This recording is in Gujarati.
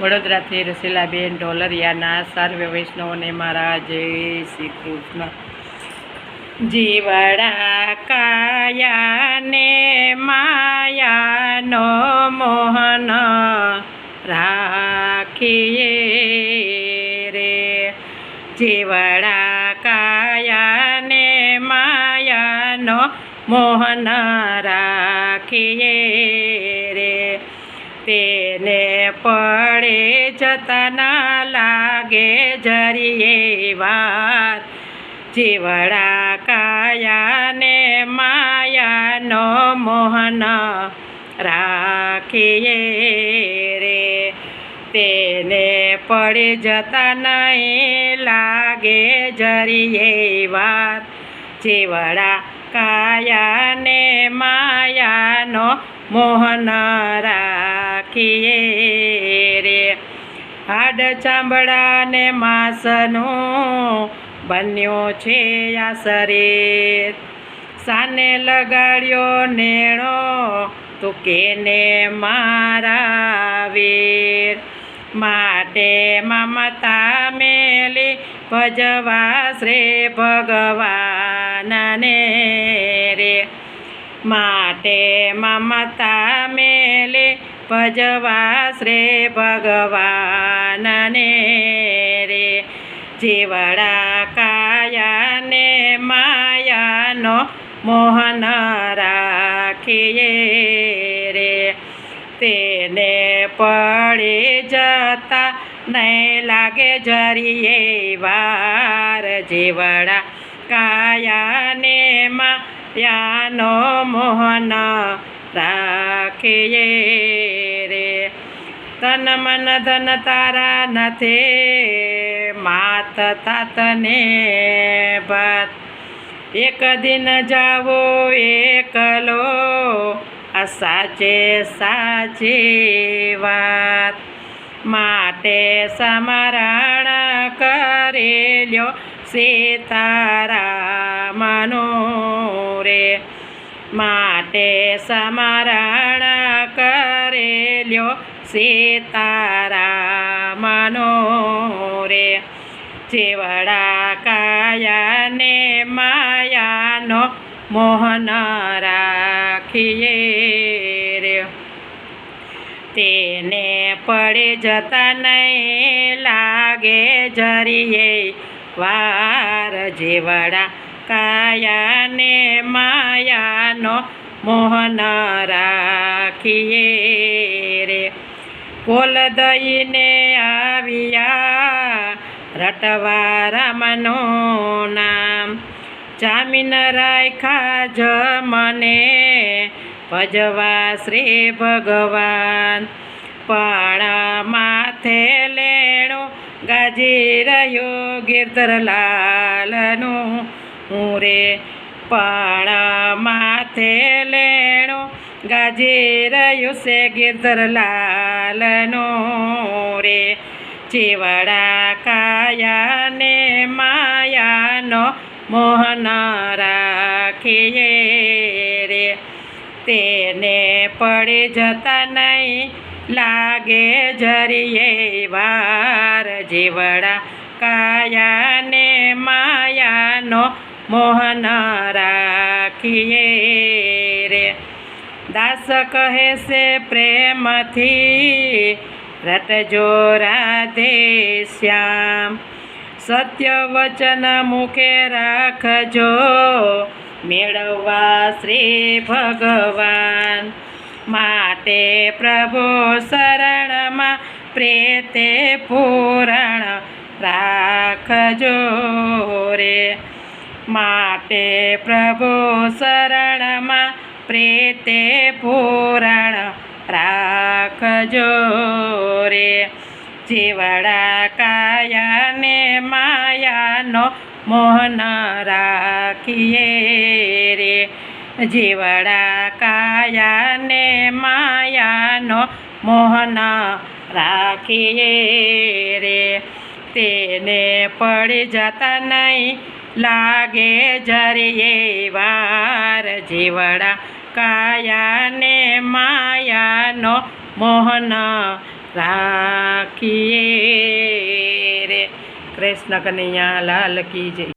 વડોદરાથી રસીલાબેન ઢોલરિયાના સર્વ વૈષ્ણવને મારા જય શ્રી કૃષ્ણ. જીવડા કાયાને માયાનો મોહન રાખીએ રે. જીવડા કાયાને માયાનો મોહન રાખીએ તેને પડે જતા લાગે જરીએ વાર જીવડા કાયાને માયાનો મોહન રાખીએ રે. તેને પડી જતા નહીં લાગે જરીએ વાત. જીવડા કાયાને માયાનો મોહન રાખીએ રે. હાડ ચામડાને માસનું બન્યો છે આ શરીર. સાને લગાડ્યો નેણો તું કેને મારા વીર. માટે મમતા મેલી ભજવા શ્રી ભગવાનને. માટે મમતા મેલે ભજવા શ્રે ભગવાનને રે. જીવડા કાયાને માયાનો મોહન રાખીએ રે. તેને પડી જતા નહીં લાગે જરીએ વાર. જીવડા કાયાને માયાનો મોહન રાખીએ રે. તન મન ધન તારા નથી, માત તાતને ભાત એક દિન જાવો એકલો આ સાચે સાચી વાત. માટે સમરણ કરેલ્યો સીતારામનો રે, માટે સમરણ કરેલ્યો સીતારામનો રે. જેવડા કાયાને માયાનો મોહન રાખીએ રે. તેને પડે જતા નહીં લાગે જરીએ વાર. જેવડા કાયાને માયાનો મોહન રાખીએ રે. કોલ દઈને આવ્યા રટવા રામનો નામ. જામીન રાખ્યા જ મને ભજવા શ્રી ભગવાન. પણ માથે લેણો ગાજી રહ્યો ગિરધરલાલનું હું રે પાળા માથે લેણો ગાજી રહ્યું છે લાલનો રે. ચીવડા કાયાને માયાનો મોહન રાખીએ રે. તેને પડી જતા નહીં લાગે જરીએ વાર. જીવડા કાયાને માયાનો મોહન રાખીએ રે. દાસ કહે છે, પ્રેમથી રટજો રાધે શ્યામ. સત્ય વચન મુખે રાખજો મેળવવા શ્રી ભગવાન. માટે પ્રભુ શરણમાં પ્રેતે પૂરણ રાખજો રે. માટે પ્રભુ શરણમાં પ્રેતે પૂરણ રાખજો રે. જીવડા કાયાને માયાનો મોહન રાખીએ રે. જીવડા કાયાને માયાનો મોહન રાખીએ રે. તેને પડી જતા નહીં લાગે જરીએ વાર જીવડા કાયાને માયાનો મોહન રાખીએ રે. કૃષ્ણ કનૈયા લાલ કી જય.